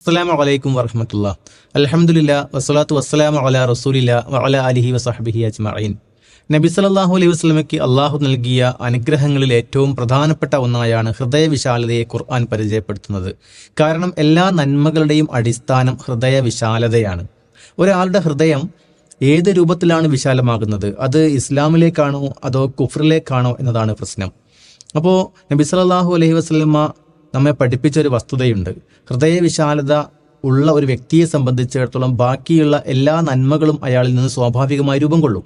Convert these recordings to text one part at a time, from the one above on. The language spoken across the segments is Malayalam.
അസ്സലാമു അലൈക്കും വറഹമത്തുള്ള. അലഹമുല്ല വസ്സലാത്തു വസ്സലാമു അല റസൂലില്ല വഅല അലിഹി വസഹബിഹി അജ്മഈൻ. നബി സല്ലല്ലാഹു അലൈഹി വസ്ലമയ്ക്ക് അള്ളാഹു നൽകിയ അനുഗ്രഹങ്ങളിൽ ഏറ്റവും പ്രധാനപ്പെട്ട ഒന്നായാണ് ഹൃദയവിശാലതയെ ഖുർആൻ പരിചയപ്പെടുത്തുന്നത്. കാരണം എല്ലാ നന്മകളുടെയും അടിസ്ഥാനം ഹൃദയവിശാലതയാണ്. ഒരാളുടെ ഹൃദയം ഏത് രൂപത്തിലാണ് വിശാലമാകുന്നത്? അത് ഇസ്ലാമിലേക്കാണോ? അതോ കുഫറിലേക്കാണോ എന്നതാണ് പ്രശ്നം. അപ്പോൾ നബി സല്ലല്ലാഹു അലൈഹി വസല്ലമ നമ്മെ പഠിപ്പിച്ചൊരു വസ്തുതയുണ്ട്. ഹൃദയവിശാലത ഉള്ള ഒരു വ്യക്തിയെ സംബന്ധിച്ചിടത്തോളം ബാക്കിയുള്ള എല്ലാ നന്മകളും അയാളിൽ നിന്ന് സ്വാഭാവികമായി രൂപം കൊള്ളും.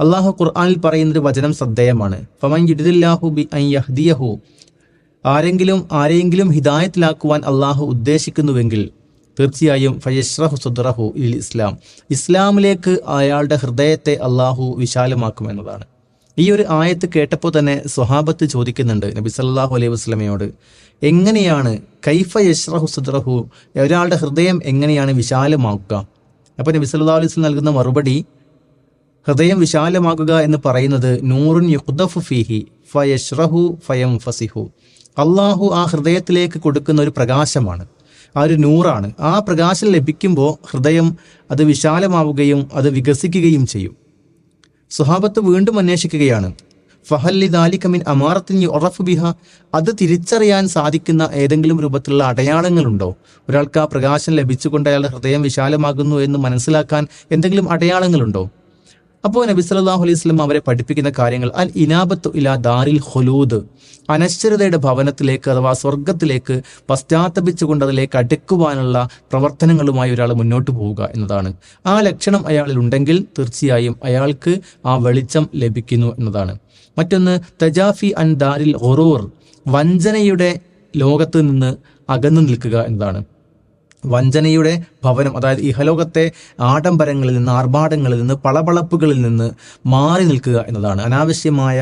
അള്ളാഹു ഖുർആാനിൽ പറയുന്നൊരു വചനം ശ്രദ്ധേയമാണ്. ഫമൻ ബി ആരെങ്കിലും ആരെയെങ്കിലും ഹിദായത്തിലാക്കുവാൻ അള്ളാഹു ഉദ്ദേശിക്കുന്നുവെങ്കിൽ തീർച്ചയായും ഫയഷ്റഹു സുദ്റഹു ഇൽ ഇസ്ലാം ഇസ്ലാമിലേക്ക് അയാളുടെ ഹൃദയത്തെ അള്ളാഹു വിശാലമാക്കും എന്നതാണ് ഈ ഒരു ആയത്ത് കേട്ടപ്പോൾ തന്നെ സ്വഹാബത്ത് ചോദിക്കുന്നുണ്ട് നബി സല്ലാഹു അലൈഹി വസ്ലമയോട് എങ്ങനെയാണ് കൈഫ യഷ്റഹു സുദ്റഹു? ഒരാളുടെ ഹൃദയം എങ്ങനെയാണ് വിശാലമാക്കുക? അപ്പോൾ നബി സല്ലാ അലൈഹി വസ്ലം നൽകുന്ന മറുപടി ഹൃദയം വിശാലമാക്കുക എന്ന് പറയുന്നത് നൂറുൻ യുഖ്ദഫു ഫീഹി ഫയഷ്റഹു ഫയം ഫസിഹു അള്ളാഹു ആ ഹൃദയത്തിലേക്ക് കൊടുക്കുന്ന ഒരു പ്രകാശമാണ് ആ ഒരു നൂറാണ്. ആ പ്രകാശം ലഭിക്കുമ്പോൾ ഹൃദയം അത് വിശാലമാവുകയും അത് വികസിക്കുകയും ചെയ്യും. സുഹാബത്ത് വീണ്ടും അന്വേഷിക്കുകയാണ്. ഫഹല്ലി ദാലിക്കമിൻ അമാറത്തിൻ ഉറഫ് ബിഹ. അത് തിരിച്ചറിയാൻ സാധിക്കുന്ന ഏതെങ്കിലും രൂപത്തിലുള്ള അടയാളങ്ങളുണ്ടോ? ഒരാൾക്ക് ആ പ്രകാശം ലഭിച്ചുകൊണ്ട് അയാളുടെ ഹൃദയം വിശാലമാകുന്നു എന്ന് മനസ്സിലാക്കാൻ എന്തെങ്കിലും അടയാളങ്ങളുണ്ടോ? അപ്പോൾ നബി സല്ലാഹു അലൈഹി സ്വലം അവരെ പഠിപ്പിക്കുന്ന കാര്യങ്ങൾ അൽ ഇനാബത്തു ഇലാ ദാരിൽ ഹുലൂദ് അനശ്വരതയുടെ ഭവനത്തിലേക്ക് അഥവാ സ്വർഗത്തിലേക്ക് പശ്ചാത്തപിച്ചുകൊണ്ട് അതിലേക്ക് അടുക്കുവാനുള്ള പ്രവർത്തനങ്ങളുമായി ഒരാൾ മുന്നോട്ട് പോവുക എന്നതാണ്. ആ ലക്ഷണം അയാളിൽ ഉണ്ടെങ്കിൽ തീർച്ചയായും അയാൾക്ക് ആ വെളിച്ചം ലഭിക്കുന്നു എന്നതാണ്. മറ്റൊന്ന് തജാഫി അൻ ദാരിൽ ഒറൂർ വഞ്ചനയുടെ ലോകത്ത് നിന്ന് അകന്നു നിൽക്കുക എന്നതാണ്. വഞ്ചനയുടെ ഭവനം അതായത് ഇഹലോകത്തെ ആഡംബരങ്ങളിൽ നിന്ന് ആർഭാടങ്ങളിൽ നിന്ന് പളപളപ്പുകളിൽ നിന്ന് മാറി നിൽക്കുക എന്നതാണ്. അനാവശ്യമായ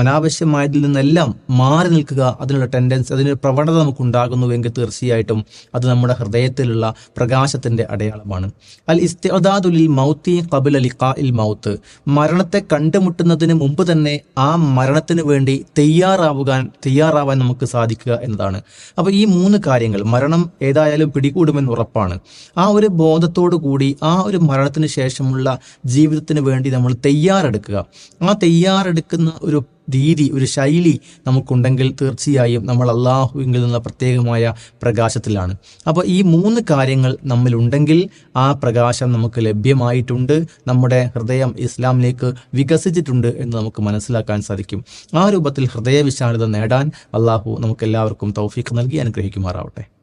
അനാവശ്യമായതിൽ നിന്നെല്ലാം മാറി നിൽക്കുക അതിനുള്ള ടെൻഡൻസ് അതിനൊരു പ്രവണത നമുക്ക് ഉണ്ടാകുന്നുവെങ്കിൽ തീർച്ചയായിട്ടും അത് നമ്മുടെ ഹൃദയത്തിലുള്ള പ്രകാശത്തിന്റെ അടയാളമാണ്. അൽ ഇസ്തിഅദാദുലിൽ മൗത്തി കബിൽ ലിഖാ ഇൽ മൗത്ത്. മരണത്തെ കണ്ടുമുട്ടുന്നതിന് മുമ്പ് തന്നെ ആ മരണത്തിന് വേണ്ടി തയ്യാറാവുകാൻ തയ്യാറാവാൻ നമുക്ക് സാധിക്കുക എന്നതാണ്. അപ്പോൾ ഈ മൂന്ന് കാര്യങ്ങൾ മരണം ഏതായാലും പിടികൂടുമെന്ന് ഉറപ്പാണ്. ആ ഒരു ബോധത്തോടു കൂടി ആ ഒരു മരണത്തിന് ശേഷമുള്ള ജീവിതത്തിന് വേണ്ടി നമ്മൾ തയ്യാറെടുക്കുക. ആ തയ്യാറെടുക്കുന്ന ഒരു രീതി ഒരു ശൈലി നമുക്കുണ്ടെങ്കിൽ തീർച്ചയായും നമ്മൾ അള്ളാഹുവിൽ നിന്നുള്ള പ്രത്യേകമായ പ്രകാശത്തിലാണ്. അപ്പോൾ ഈ മൂന്ന് കാര്യങ്ങൾ നമ്മിലുണ്ടെങ്കിൽ ആ പ്രകാശം നമുക്ക് ലഭ്യമായിട്ടുണ്ട് നമ്മുടെ ഹൃദയം ഇസ്ലാമിലേക്ക് വികസിച്ചിട്ടുണ്ട് എന്ന് നമുക്ക് മനസ്സിലാക്കാൻ സാധിക്കും. ആ രൂപത്തിൽ ഹൃദയവിശാലത നേടാൻ അള്ളാഹു നമുക്കെല്ലാവർക്കും തൗഫീഖ് നൽകി അനുഗ്രഹിക്കുമാറാവട്ടെ.